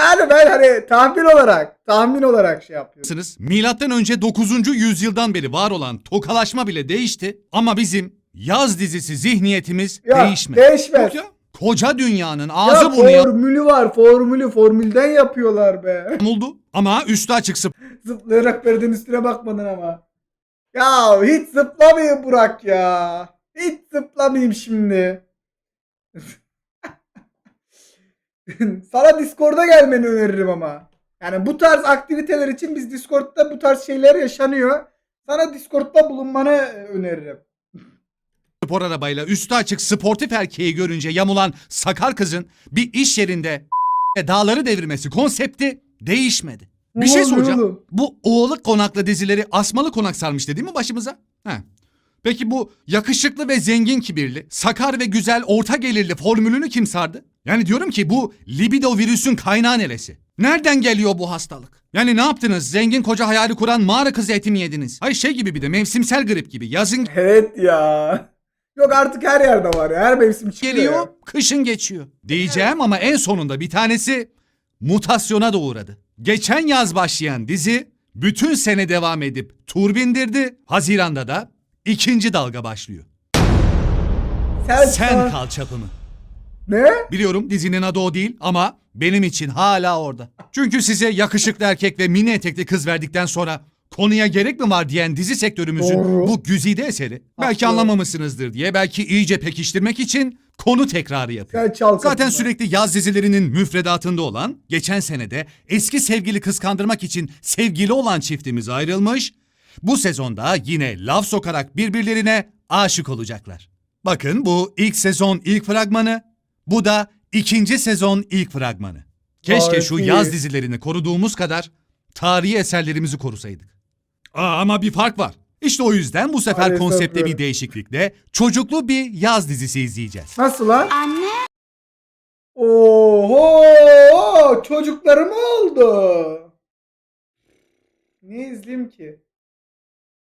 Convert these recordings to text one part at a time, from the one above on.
Yani ben hani tahmin olarak, tahmin olarak şey yapıyorum. Milattan önce 9. yüzyıldan beri var olan tokalaşma bile değişti ama bizim yaz dizisi zihniyetimiz Ya değişmedi. değişmez. Yok ya. Koca dünyanın Ya ağzı burnu formülü var, formülü, formülden yapıyorlar be. yamuldu ama üstü açık Zıplayarak perdenin üstüne bakmadın ama. Ya hiç zıplamayayım Burak ya. Hiç zıplamayayım şimdi. Sana Discord'a gelmeni öneririm ama. Yani bu tarz aktiviteler için biz Discord'da bu tarz şeyler yaşanıyor. Sana Discord'da bulunmanı öneririm. spor arabayla üstü açık sportif erkeği görünce yamulan sakar kızın bir iş yerinde dağları devirmesi konsepti değişmedi. Bir şey soracağım. oğlum? Bu oğluk konaklı dizileri asmalı konak sarmıştı değil mi başımıza? He. Peki bu yakışıklı ve zengin kibirli, sakar ve güzel orta gelirli formülünü kim sardı? Yani diyorum ki bu libido virüsün kaynağı neresi? Nereden geliyor bu hastalık? Yani ne yaptınız? Zengin koca hayali kuran mağara kızı eti mi yediniz? Hayır şey gibi bir de mevsimsel grip gibi. Yazın Evet ya. Yok artık her yerde var ya. Her mevsim çıkıyor. geliyor, ya. kışın geçiyor. Diyeceğim ama en sonunda bir tanesi mutasyona da uğradı. Geçen yaz başlayan dizi bütün sene devam edip tur bindirdi. Haziranda da ikinci dalga başlıyor. Sen, Sen kal çapımı. Ne? Biliyorum dizinin adı o değil ama benim için hala orada. Çünkü size yakışıklı erkek ve mini etekli kız verdikten sonra konuya gerek mi var diyen dizi sektörümüzün Doğru. bu güzide eseri. Belki Haklı. anlamamışsınızdır diye belki iyice pekiştirmek için konu tekrarı yapıyor. Sen çal Zaten kapımı. sürekli yaz dizilerinin müfredatında olan, geçen senede eski sevgili kıskandırmak için sevgili olan çiftimiz ayrılmış. Bu sezonda yine laf sokarak birbirlerine aşık olacaklar. Bakın bu ilk sezon ilk fragmanı, bu da ikinci sezon ilk fragmanı. Keşke şu iyi. yaz dizilerini koruduğumuz kadar tarihi eserlerimizi korusaydık. Aa, ama bir fark var. İşte o yüzden bu sefer Maalesef konsepte öyle. bir değişiklikle çocuklu bir yaz dizisi izleyeceğiz. Nasıl lan? Anne Oho! Çocukları mı oldu? Ne izleyeyim ki?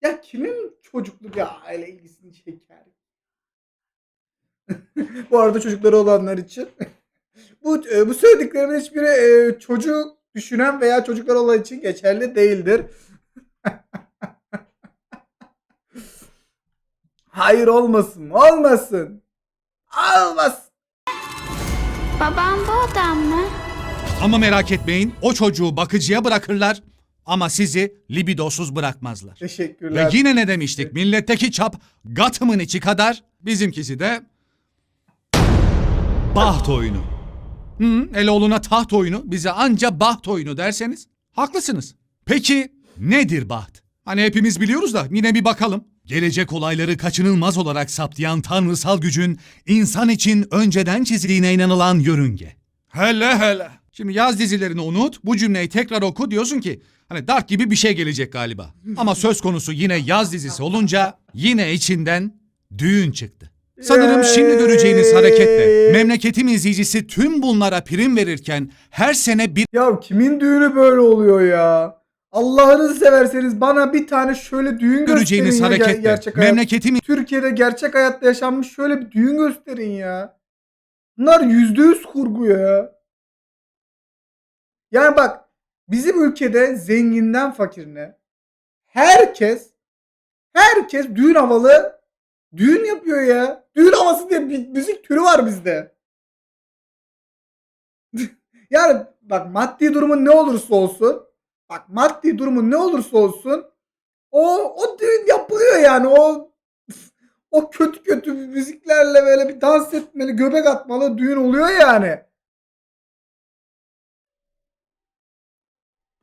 Ya kimin çocuklu bir aile ilgisini çeker? bu arada çocukları olanlar için bu e, bu söylediklerimin hiçbiri e, çocuk düşünen veya çocuklar olan için geçerli değildir. Hayır olmasın, olmasın. Olmasın. babam bu adam mı? Ama merak etmeyin o çocuğu bakıcıya bırakırlar ama sizi libidosuz bırakmazlar. Ve Teşekkürler. yine ne demiştik? Milletteki çap Gatım'ın içi kadar bizimkisi de baht oyunu. Hı, Eloğlu'na taht oyunu bize anca baht oyunu derseniz haklısınız. Peki nedir baht? Hani hepimiz biliyoruz da yine bir bakalım. Gelecek olayları kaçınılmaz olarak saptayan tanrısal gücün insan için önceden çizildiğine inanılan yörünge. Hele hele. Şimdi yaz dizilerini unut, bu cümleyi tekrar oku diyorsun ki hani dart gibi bir şey gelecek galiba. Ama söz konusu yine yaz dizisi olunca yine içinden düğün çıktı. Sanırım şimdi göreceğiniz hareketle memleketim izleyicisi tüm bunlara prim verirken her sene bir Ya kimin düğünü böyle oluyor ya? Allah'ınızı severseniz bana bir tane şöyle düğün göreceğiniz gösterin ya hareketle gerçek hayat. memleketim Türkiye'de gerçek hayatta yaşanmış şöyle bir düğün gösterin ya. Bunlar yüzde yüz kurgu ya. Yani bak bizim ülkede zenginden fakirine herkes herkes düğün havalı düğün yapıyor ya. Düğün havası diye bir müzik türü var bizde. yani bak maddi durumun ne olursa olsun bak maddi durumun ne olursa olsun o o düğün yapılıyor yani o o kötü kötü müziklerle böyle bir dans etmeli, göbek atmalı düğün oluyor yani.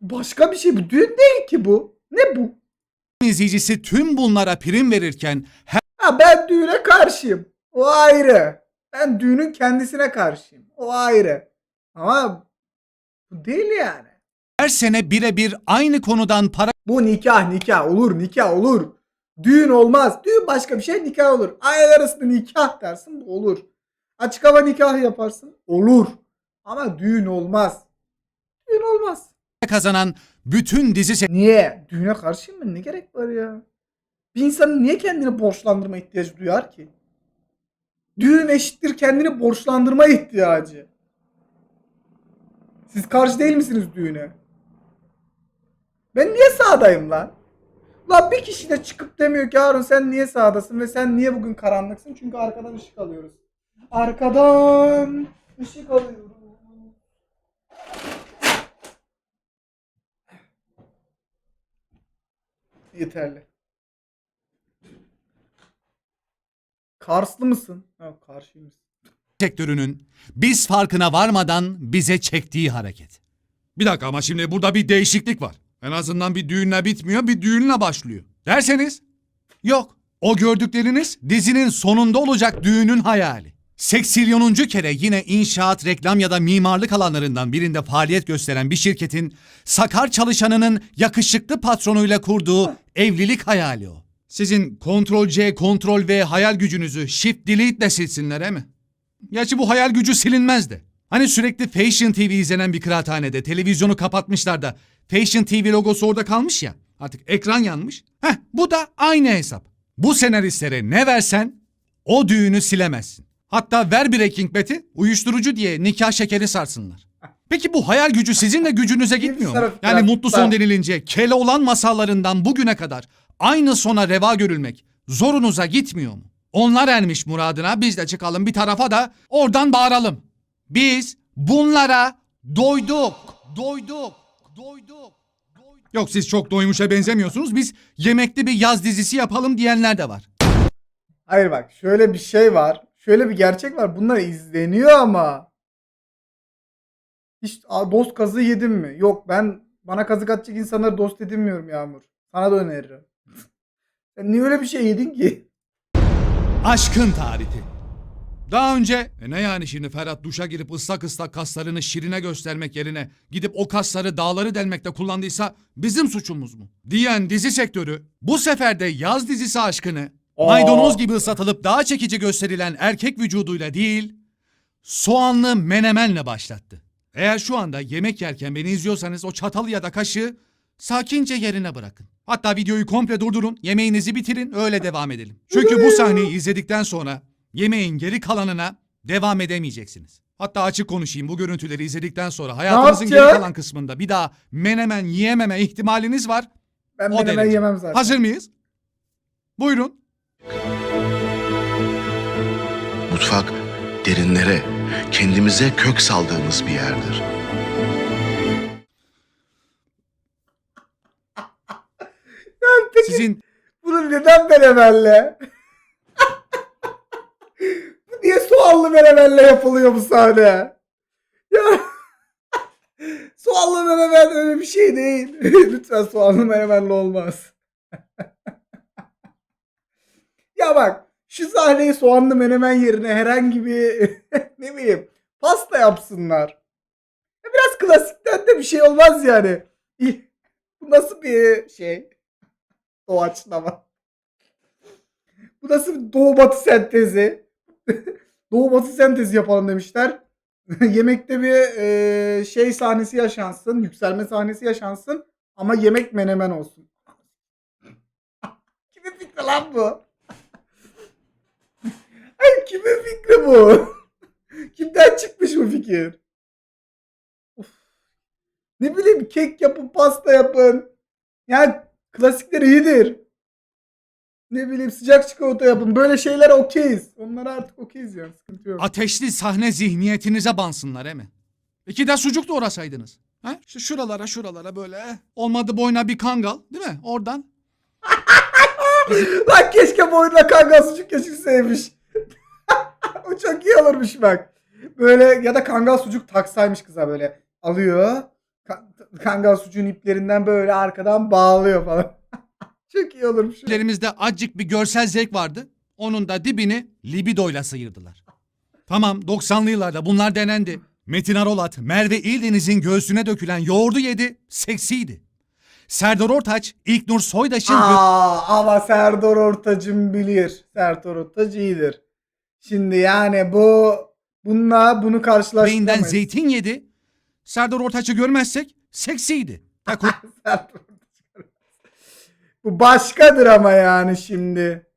Başka bir şey bu. Düğün değil ki bu. Ne bu? izleyicisi tüm bunlara prim verirken her Ha ben düğüne karşıyım. O ayrı. Ben düğünün kendisine karşıyım. O ayrı. Ama bu değil yani. her sene birebir aynı konudan para Bu nikah nikah olur nikah olur. Düğün olmaz. Düğün başka bir şey nikah olur. Aileler arasında nikah dersin bu olur. Açık hava nikah yaparsın olur. Ama düğün olmaz. Düğün olmaz. Kazanan bütün dizi Niye? Düğüne karşıyım ben ne gerek var ya? Bir insanın niye kendini borçlandırma ihtiyacı duyar ki? Düğün eşittir kendini borçlandırma ihtiyacı. Siz karşı değil misiniz düğüne? Ben niye sağdayım lan? Lan bir kişi de çıkıp demiyor ki Harun sen niye sağdasın ve sen niye bugün karanlıksın? Çünkü arkadan ışık alıyoruz. Arkadan ışık alıyoruz. Yeterli. Karslı mısın? Ha karşıymışsın. sektörünün biz farkına varmadan bize çektiği hareket. Bir dakika ama şimdi burada bir değişiklik var. En azından bir düğünle bitmiyor, bir düğünle başlıyor. Derseniz yok. O gördükleriniz dizinin sonunda olacak düğünün hayali. Seksilyonuncu kere yine inşaat, reklam ya da mimarlık alanlarından birinde faaliyet gösteren bir şirketin sakar çalışanının yakışıklı patronuyla kurduğu evlilik hayali o. Sizin Ctrl C, Ctrl V hayal gücünüzü Shift Delete ile silsinler he mi? Gerçi bu hayal gücü silinmez de. Hani sürekli Fashion TV izlenen bir kıraathanede televizyonu kapatmışlar da Fashion TV logosu orada kalmış ya. Artık ekran yanmış. Heh bu da aynı hesap. Bu senaristlere ne versen o düğünü silemezsin. Hatta ver Breaking Bad'i uyuşturucu diye nikah şekeri sarsınlar. Peki bu hayal gücü sizin de gücünüze gitmiyor mu? Yani mutlu son denilince kele olan masallarından bugüne kadar aynı sona reva görülmek zorunuza gitmiyor mu? Onlar ermiş muradına biz de çıkalım bir tarafa da oradan bağıralım. Biz bunlara doyduk, doyduk, doyduk. doyduk. Yok siz çok doymuşa benzemiyorsunuz. Biz yemekli bir yaz dizisi yapalım diyenler de var. Hayır bak şöyle bir şey var. Şöyle bir gerçek var. Bunlar izleniyor ama. Hiç dost kazığı yedim mi? Yok ben bana kazık atacak insanları dost edinmiyorum Yağmur. Sana da öneririm. Sen niye öyle bir şey yedin ki? Aşkın tarifi. Daha önce e ne yani şimdi Ferhat duşa girip ıslak ıslak kaslarını şirine göstermek yerine gidip o kasları dağları delmekte kullandıysa bizim suçumuz mu? Diyen dizi sektörü bu sefer de yaz dizisi aşkını Aa. maydanoz gibi ıslatılıp daha çekici gösterilen erkek vücuduyla değil soğanlı menemenle başlattı. Eğer şu anda yemek yerken beni izliyorsanız o çatalı ya da kaşığı sakince yerine bırakın. Hatta videoyu komple durdurun, yemeğinizi bitirin, öyle devam edelim. Çünkü bu sahneyi izledikten sonra yemeğin geri kalanına devam edemeyeceksiniz. Hatta açık konuşayım bu görüntüleri izledikten sonra hayatınızın geri kalan kısmında bir daha menemen yiyememe ihtimaliniz var. Ben O menemen derece. yemem zaten. Hazır mıyız? Buyurun. Mutfak derinlere, kendimize kök saldığımız bir yerdir. Peki Sizin bunu neden menemenle? bu niye soğanlı menemenle yapılıyor bu sahne? Ya soğanlı menemen öyle bir şey değil. Lütfen soğanlı menemenle olmaz. ya bak şu sahneyi soğanlı menemen yerine herhangi bir ne bileyim pasta yapsınlar. Ya Biraz klasikten de bir şey olmaz yani. Bu nasıl bir şey? Doğaçlama. Bu nasıl bir doğu batı sentezi? doğu batı sentezi yapalım demişler. Yemekte bir e, şey sahnesi yaşansın. Yükselme sahnesi yaşansın. Ama yemek menemen olsun. kimin fikri lan bu? Kimin fikri bu? Kimden çıkmış bu fikir? Of. Ne bileyim kek yapın, pasta yapın. Yani klasikler iyidir. Ne bileyim sıcak çikolata yapın. Böyle şeyler okeyiz. Onlara artık okeyiz yani. Sıkıntı yok. ateşli sahne zihniyetinize bansınlar he mi? İki de sucuk doğrasaydınız. Ha? Şu şuralara şuralara böyle. Olmadı boyuna bir kangal değil mi? Oradan. Lan keşke boyuna kangal sucuk geçirseymiş. O çok iyi olurmuş bak. Böyle ya da kangal sucuk taksaymış kıza böyle. Alıyor. Ka- kangal sucuğun iplerinden böyle arkadan bağlıyor falan. çok iyi olurmuş. Lerimizde acık bir görsel zevk vardı. Onun da dibini libidoyla sıyırdılar. Tamam 90'lı yıllarda bunlar denendi. Metin Arolat, Merve İldeniz'in göğsüne dökülen yoğurdu yedi, seksiydi. Serdar Ortaç, İlknur Soydaş'ın Aa, ama Serdar Ortaç'ım bilir. Serdar Ortaç iyidir. Şimdi yani bu bununla bunu beyinden karşılaştıramayız. zeytin yedi. Serdar Ortaç'ı görmezsek seksiydi. Tak o- Serdar Ortaç. Bu başkadır ama yani şimdi.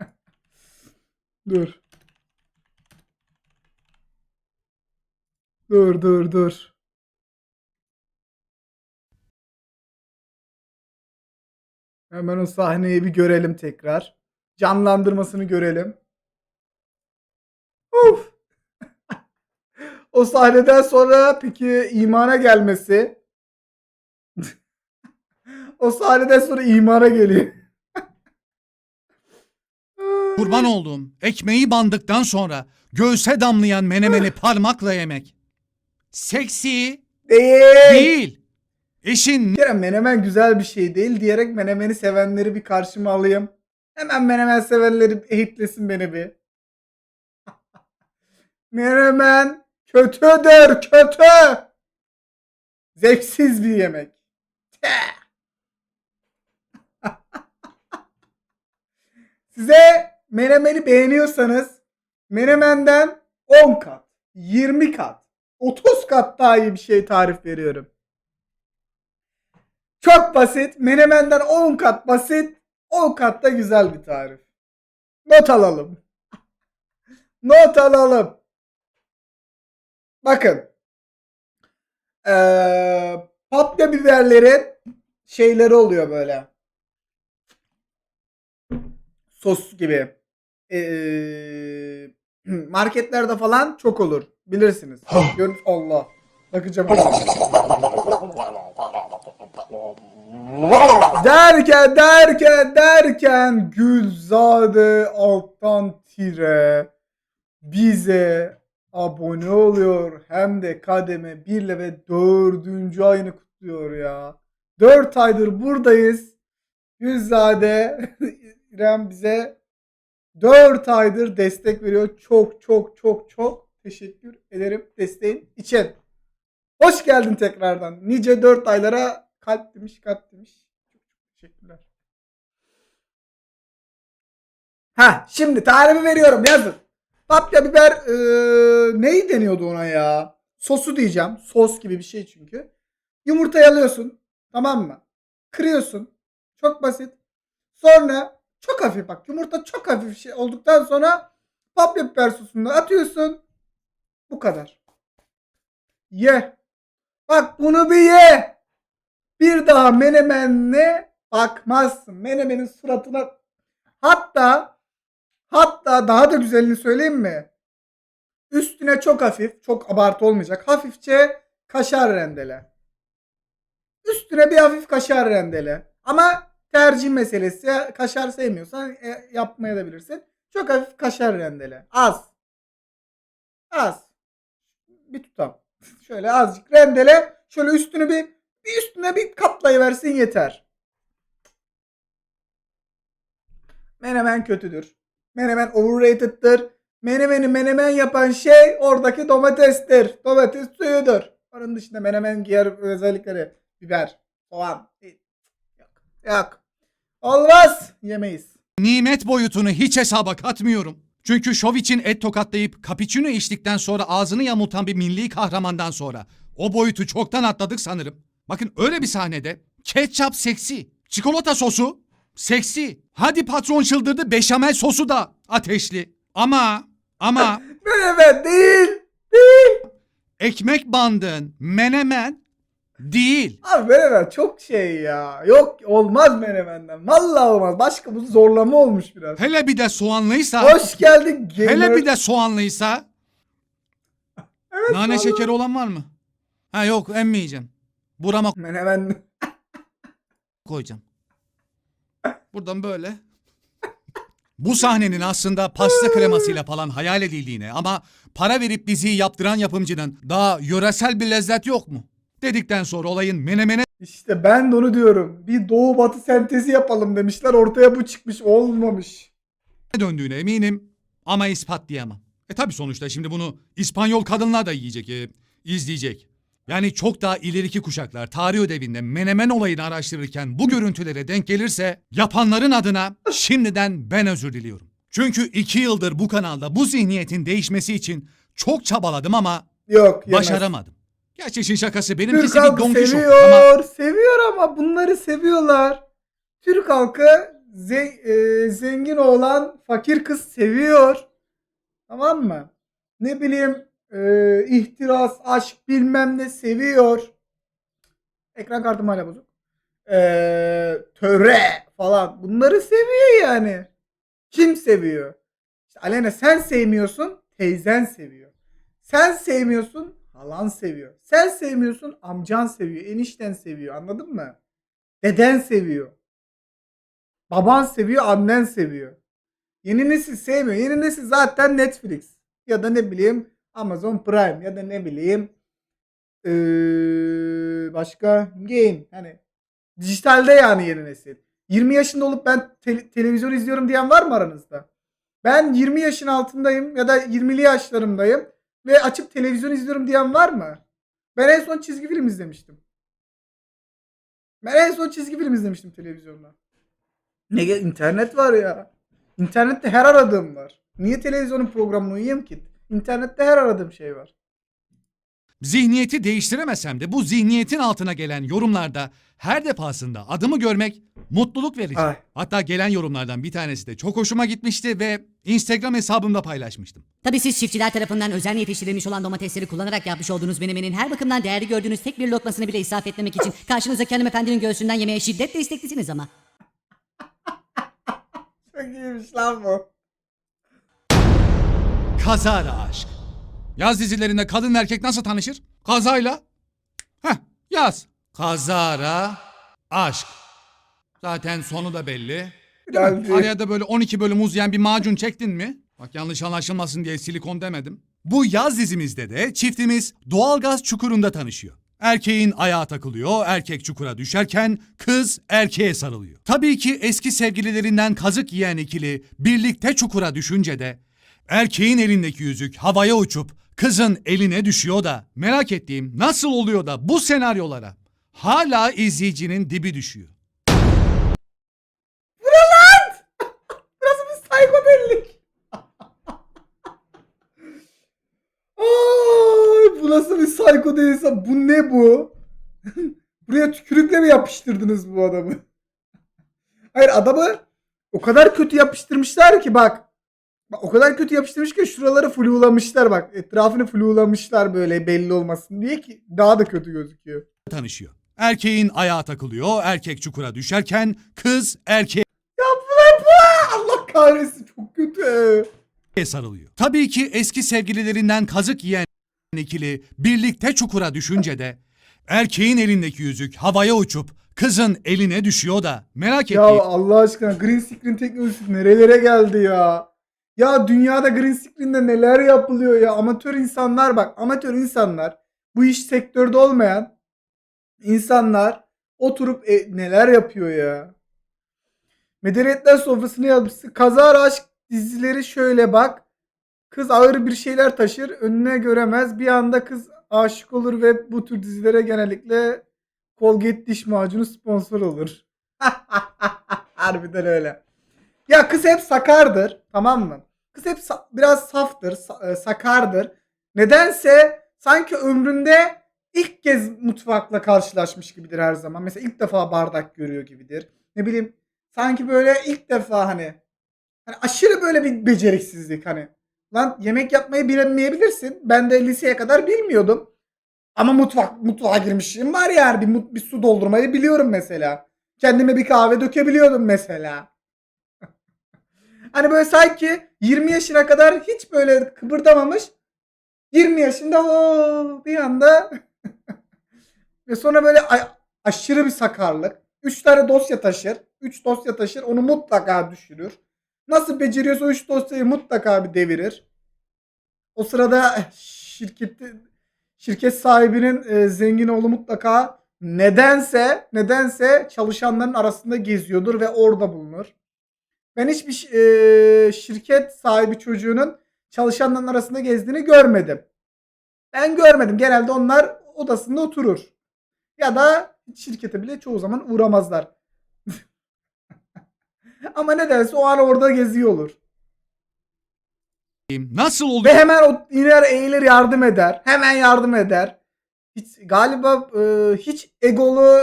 Dur. Dur dur dur. Hemen o sahneyi bir görelim tekrar. Canlandırmasını görelim. Uf. o sahneden sonra peki imana gelmesi. o sahneden sonra imana geliyor. Kurban olduğum ekmeği bandıktan sonra göğse damlayan menemeni parmakla yemek. Seksi Değil. değil. Eşin Bir kere menemen güzel bir şey değil diyerek menemeni sevenleri bir karşıma alayım. Hemen menemen sevenleri eğitlesin beni bir. menemen kötüdür kötü. Zevksiz bir yemek. Size menemeni beğeniyorsanız menemenden 10 kat, 20 kat, 30 kat daha iyi bir şey tarif veriyorum. Çok basit. Menemenden 10 kat basit. 10 kat da güzel bir tarif. Not alalım. Not alalım. Bakın. Ee, papya biberlerin şeyleri oluyor böyle. Sos gibi. Ee, marketlerde falan çok olur. Bilirsiniz. Gör Allah. Bakacağım. Derken derken derken Gülzade alttan tire bize abone oluyor. Hem de kademe 1 ile ve 4. ayını kutluyor ya. 4 aydır buradayız. Gülzade İrem bize 4 aydır destek veriyor. Çok çok çok çok teşekkür ederim desteğin için. Hoş geldin tekrardan. Nice 4 aylara kalp demiş kalp demiş. Çok çok teşekkürler. Ha şimdi tarifi veriyorum yazın. Papya biber eee neyi deniyordu ona ya? Sosu diyeceğim. Sos gibi bir şey çünkü. Yumurtayı alıyorsun. Tamam mı? Kırıyorsun. Çok basit. Sonra çok hafif bak yumurta çok hafif şey olduktan sonra papya biber sosunu atıyorsun. Bu kadar. Ye. Bak bunu bir ye. Bir daha menemenle bakmazsın. Menemenin suratına hatta hatta daha da güzelini söyleyeyim mi? Üstüne çok hafif, çok abartı olmayacak. Hafifçe kaşar rendele. Üstüne bir hafif kaşar rendele. Ama tercih meselesi. Kaşar sevmiyorsan e, yapmaya da bilirsin. Çok hafif kaşar rendele. Az. Az. Bir tutam. Şöyle azıcık rendele. Şöyle üstünü bir, bir üstüne bir kaplayıversin yeter. Menemen kötüdür. Menemen overrated'tır. Menemeni menemen yapan şey oradaki domatestir. Domates suyudur. Onun dışında menemen diğer özellikleri biber, soğan. Yok. Yok. Olmaz. Yemeyiz. nimet boyutunu hiç hesaba katmıyorum. Çünkü şov için et tokatlayıp cappuccino içtikten sonra ağzını yamultan bir milli kahramandan sonra o boyutu çoktan atladık sanırım. Bakın öyle bir sahnede ketçap seksi, çikolata sosu seksi. Hadi patron çıldırdı beşamel sosu da ateşli. Ama ama Menemen değil. Değil. ekmek bandın menemen değil. Abi menemen çok şey ya. Yok olmaz menemenden. Vallahi olmaz. Başka bu zorlama olmuş biraz. Hele bir de soğanlıysa Hoş geldin gamer. Hele bir de soğanlıysa. Evet, Nane vallahi. şekeri olan var mı? Ha yok emmeyeceğim. Burama Menemen. koyacağım. Buradan böyle. Bu sahnenin aslında pasta kremasıyla falan hayal edildiğine ama para verip diziyi yaptıran yapımcının daha yöresel bir lezzet yok mu? Dedikten sonra olayın menemene İşte ben de onu diyorum. Bir doğu batı sentezi yapalım demişler. Ortaya bu çıkmış. Olmamış. döndüğüne eminim ama ispatlayamam. E tabi sonuçta şimdi bunu İspanyol kadınlar da yiyecek, e, izleyecek. Yani çok daha ileriki kuşaklar tarih ödevinde menemen olayını araştırırken bu görüntülere denk gelirse yapanların adına şimdiden ben özür diliyorum. Çünkü iki yıldır bu kanalda bu zihniyetin değişmesi için çok çabaladım ama Yok yemez. başaramadım. Gerçi işin şakası Türk benimkisi bir halkı Don seviyor. ama Seviyor ama bunları seviyorlar. Türk halkı ze- e, zengin oğlan fakir kız seviyor. Tamam mı? Ne bileyim Ee, ihtiras, aşk bilmem ne seviyor. Ekran kartım hala bozuk. Ee, töre falan. Bunları seviyor yani. Kim seviyor? İşte Alena sen sevmiyorsun. Teyzen seviyor. Sen sevmiyorsun. Halan seviyor. Sen sevmiyorsun. Amcan seviyor. Enişten seviyor. Anladın mı? Deden seviyor. Baban seviyor. Annen seviyor. Yeni nesil sevmiyor. Yeni nesil zaten Netflix. Ya da ne bileyim Amazon Prime. Ya da ne bileyim ee, başka game. Hani dijitalde yani yeni nesil. 20 yaşında olup ben te- televizyon izliyorum diyen var mı aranızda? Ben 20 yaşın altındayım ya da 20'li yaşlarımdayım ve açıp televizyon izliyorum diyen var mı? Ben en son çizgi film izlemiştim. Ben en son çizgi film izlemiştim televizyonda. Ne internet var ya. İnternette her aradığım var. Niye televizyonun programını uyuyayım ki? İnternette her aradığım şey var. Zihniyeti değiştiremesem de bu zihniyetin altına gelen yorumlarda her defasında adımı görmek mutluluk verici. Ay. Hatta gelen yorumlardan bir tanesi de çok hoşuma gitmişti ve Instagram hesabımda paylaşmıştım. Tabii siz çiftçiler tarafından özenle yetiştirilmiş olan domatesleri kullanarak yapmış olduğunuz menemenin her bakımdan değerli gördüğünüz tek bir lokmasını bile israf etmemek için karşınızdaki hanımefendinin göğsünden yemeye şiddetle isteklisiniz ama. Çok iyiymiş lan bu. Kazara aşk. Yaz dizilerinde kadın ve erkek nasıl tanışır? Kazayla. Heh yaz. Kazara aşk. Zaten sonu da belli. Geldi. Araya da böyle 12 bölüm uzayan bir macun çektin mi? Bak yanlış anlaşılmasın diye silikon demedim. Bu yaz dizimizde de çiftimiz doğalgaz çukurunda tanışıyor. Erkeğin ayağı takılıyor, erkek çukura düşerken kız erkeğe sarılıyor. Tabii ki eski sevgililerinden kazık yiyen ikili birlikte çukura düşünce de erkeğin elindeki yüzük havaya uçup kızın eline düşüyor da merak ettiğim nasıl oluyor da bu senaryolara hala izleyicinin dibi düşüyor. Burası bir psikodelik. Ay, bu nasıl bir psikodeliyse bu ne bu? Buraya tükürükle mi yapıştırdınız bu adamı? Hayır adamı o kadar kötü yapıştırmışlar ki bak. Bak o kadar kötü yapıştırmış ki şuraları fluulamışlar bak. Etrafını fluulamışlar böyle belli olmasın diye ki daha da kötü gözüküyor. tanışıyor. Erkeğin ayağı takılıyor, erkek çukura düşerken kız erkeğe Yaptılar bu. Allah kahretsin çok kötü. sarılıyor. Tabii ki eski sevgililerinden kazık yiyen ikili birlikte çukura düşünce de erkeğin elindeki yüzük havaya uçup kızın eline düşüyor da merak Ya ettiğim Allah aşkına green screen teknolojisi nerelere geldi ya? Ya dünyada green screen'de neler yapılıyor ya? Amatör insanlar bak, amatör insanlar, bu iş sektörde olmayan insanlar oturup e, neler yapıyor ya? Medeniyetler sofrasını yapmışsın. Kazara aşk dizileri şöyle bak. Kız ağır bir şeyler taşır, önüne göremez. Bir anda kız aşık olur ve bu tür dizilere genellikle Colgate diş macunu sponsor olur. Harbiden öyle. Ya kız hep sakardır. Tamam mı? Kız hep sa- biraz saftır. sa- e, sakardır. Nedense sanki ömründe ilk kez mutfakla karşılaşmış gibidir her zaman. Mesela ilk defa bardak görüyor gibidir. Ne bileyim sanki böyle ilk defa hani hani aşırı böyle bir beceriksizlik hani. Lan yemek yapmayı bilemeyebilirsin. Ben de liseye kadar bilmiyordum. Ama mutfak mutfağa girmişim var yani bir, bir su doldurmayı biliyorum mesela. Kendime bir kahve dökebiliyordum mesela. Hani böyle sanki 20 yaşına kadar hiç böyle kıpırdamamış. 20 yaşında o bir anda ve sonra böyle aşırı bir sakarlık. 3 tane dosya taşır. 3 dosya taşır. Onu mutlaka düşürür. Nasıl beceriyorsa 3 dosyayı mutlaka bir devirir. O sırada şirketi şirket sahibinin e, zengin oğlu mutlaka nedense nedense çalışanların arasında geziyordur ve orada bulunur. Ben hiçbir e, şirket sahibi çocuğunun çalışanların arasında gezdiğini görmedim. Ben görmedim. Genelde onlar odasında oturur. Ya da şirkete bile çoğu zaman uğramazlar. Ama nedense o an orada geziyor olur. nasıl Ve oluyor hemen o iner eğilir yardım eder. Hemen yardım eder. Hiç, galiba e, hiç egolu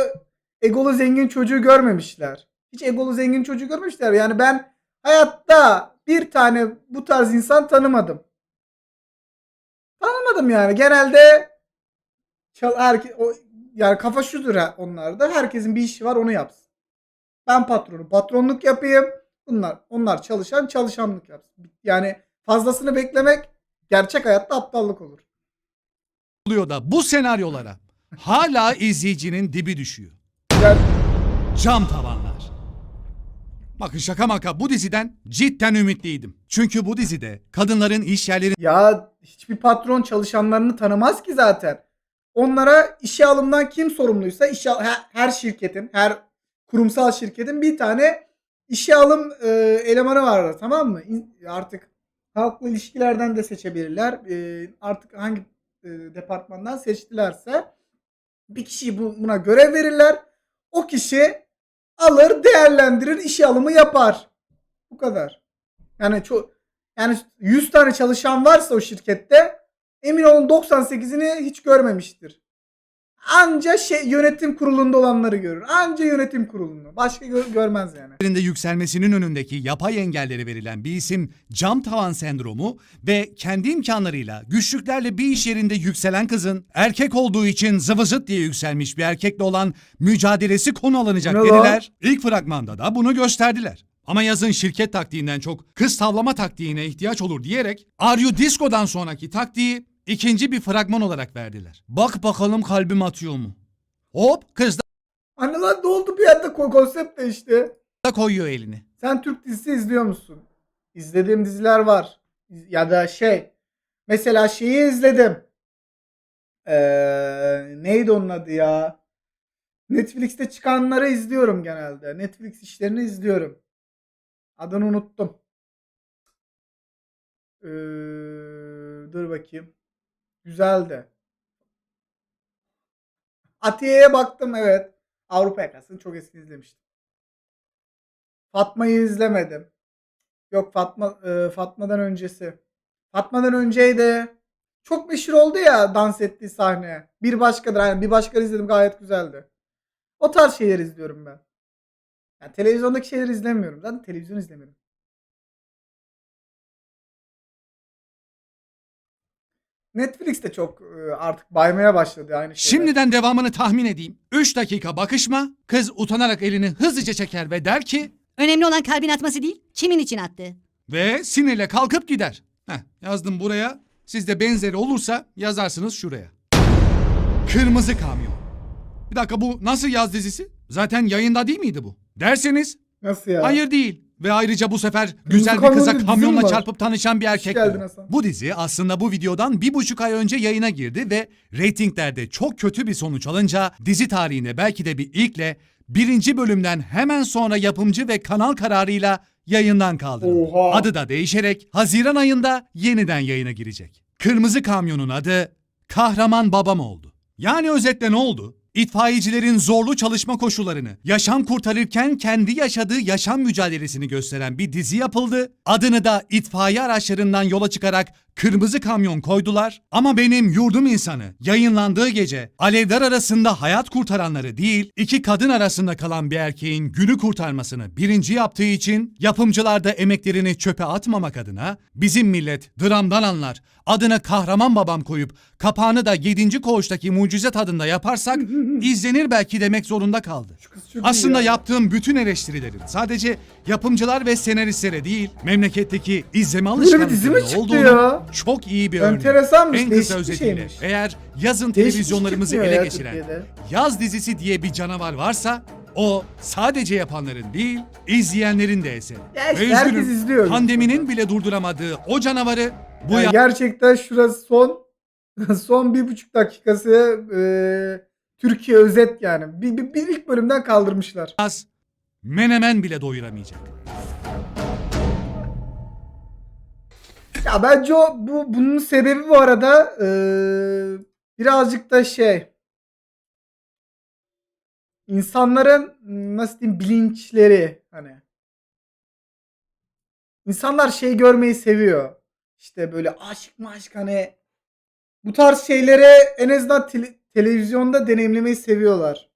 egolu zengin çocuğu görmemişler. Hiç egolu zengin çocuğu görmemişler. Yani ben hayatta bir tane bu tarz insan tanımadım. Tanımadım yani. Genelde çal herke, o, yani kafa şudur ha, onlarda. Herkesin bir işi var onu yapsın. Ben patronu patronluk yapayım. Bunlar onlar çalışan çalışanlık yapsın. Yani fazlasını beklemek gerçek hayatta aptallık olur. oluyor da bu senaryolara hala izleyicinin dibi düşüyor. Yani Cam tavanlar. Bakın şaka maka bu diziden cidden ümitliydim. Çünkü bu dizide kadınların iş yerlerinde Ya hiçbir patron çalışanlarını tanımaz ki zaten. Onlara işe alımdan kim sorumluysa işe, her, şirketin, her kurumsal şirketin bir tane işe alım e, elemanı vardır tamam mı? Artık halkla ilişkilerden de seçebilirler. E, artık hangi e, departmandan seçtilerse bir kişiyi bu- buna görev verirler. O kişi alır, değerlendirir, işe alımı yapar. Bu kadar. Yani çok yani 100 tane çalışan varsa o şirkette emin olun 98'ini hiç görmemiştir. Anca şey yönetim kurulunda olanları görür. Anca yönetim kurulunu. Başka gö- görmez yani. yükselmesinin önündeki yapay engelleri verilen bir isim cam tavan sendromu ve kendi imkanlarıyla güçlüklerle bir iş yerinde yükselen kızın erkek olduğu için zıvı zıt diye yükselmiş bir erkekle olan mücadelesi konu alınacak lan? dediler. İlk fragmanda da bunu gösterdiler. Ama yazın şirket taktiğinden çok kız tavlama taktiğine ihtiyaç olur diyerek Are Disco'dan sonraki taktiği ikinci bir fragman olarak verdiler. Bak bakalım kalbim atıyor mu? Hop kız Anne lan ne oldu bir anda ko- konsept değişti. da koyuyor elini. Sen Türk dizisi izliyor musun? İzlediğim diziler var. İz- Ya da şey. Mesela şeyi izledim. Ee, neydi onun adı ya? Netflix'te çıkanları izliyorum genelde. Netflix işlerini izliyorum. Adını unuttum. Ee, dur bakayım. Güzeldi. Atiye'ye baktım evet. Avrupa Yakası'nı çok eski izlemiştim. Fatma'yı izlemedim. Yok Fatma e, Fatma'dan öncesi. Fatma'dan önceydi. Çok meşhur oldu ya dans ettiği sahne. Bir başkadır. Yani bir başka izledim gayet güzeldi. O tarz şeyler izliyorum ben. Yani televizyondaki şeyleri izlemiyorum. Zaten televizyon izlemiyorum. Netflix de çok e, artık baymaya başladı aynı şeyler. Şimdiden devamını tahmin edeyim. 3 dakika bakışma, kız utanarak elini hızlıca çeker ve der ki Önemli olan kalbin atması değil, kimin için attı? ve sinirle kalkıp gider. Heh, yazdım buraya. Sizde benzeri olursa yazarsınız şuraya. Kırmızı Kamyon. Bir dakika bu nasıl yaz dizisi? Zaten yayında değil miydi bu? Derseniz Nasıl ya? hayır değil. Ve ayrıca bu sefer güzel bir kıza kamyonla var? çarpıp tanışan bir erkek. geldin bu. Hasan. Bu dizi aslında bu videodan bir buçuk ay önce yayına girdi ve reytinglerde çok kötü bir sonuç alınca dizi tarihine belki de bir ilkle birinci bölümden hemen sonra yapımcı ve kanal kararıyla yayından kaldırıldı. Oha. Adı da değişerek Haziran ayında yeniden yayına girecek. Kırmızı Kamyon'un adı Kahraman Babam oldu. Yani özetle ne oldu? İtfaiyecilerin zorlu çalışma koşullarını, yaşam kurtarırken kendi yaşadığı yaşam mücadelesini gösteren bir dizi yapıldı. Adını da itfaiye araçlarından yola çıkarak Kırmızı Kamyon koydular. Ama benim yurdum insanı yayınlandığı gece alevler arasında hayat kurtaranları değil, iki kadın arasında kalan bir erkeğin günü kurtarmasını birinci yaptığı için yapımcılar da emeklerini çöpe atmamak adına bizim millet dramdan anlar. Adına kahraman babam koyup kapağını da 7. koğuştaki mucize tadında yaparsak izlenir belki demek zorunda kaldı. Aslında ya. yaptığım bütün eleştirilerin sadece yapımcılar ve senaristlere değil memleketteki izleme Böyle bir dizi mi alışkanlıklarında çıktı olduğunu ya? Çok iyi bir örnek. Enteresanmış, En değişik kısa bir özetiyle şeymiş. eğer yazın Değişik televizyonlarımızı çıkmıyor ele ya geçiren Türkiye'de. yaz dizisi diye bir canavar varsa o sadece yapanların değil izleyenlerin de eseri. Ya işte Ve herkes üzgünüm, izliyor. Pandeminin bile durduramadığı o canavarı bu Yani gerçekten şurası son son bir buçuk dakikası e, Türkiye özet yani. Bir, bir, bir ilk bölümden kaldırmışlar. yaz menemen bile doyuramayacak. Ya bence o bu bunun sebebi bu arada e, birazcık da şey insanların nasıl diyeyim bilinçleri hani insanlar şey görmeyi seviyor. İşte böyle aşk maşk hani bu tarz şeylere en azından tele- televizyonda deneyimlemeyi seviyorlar.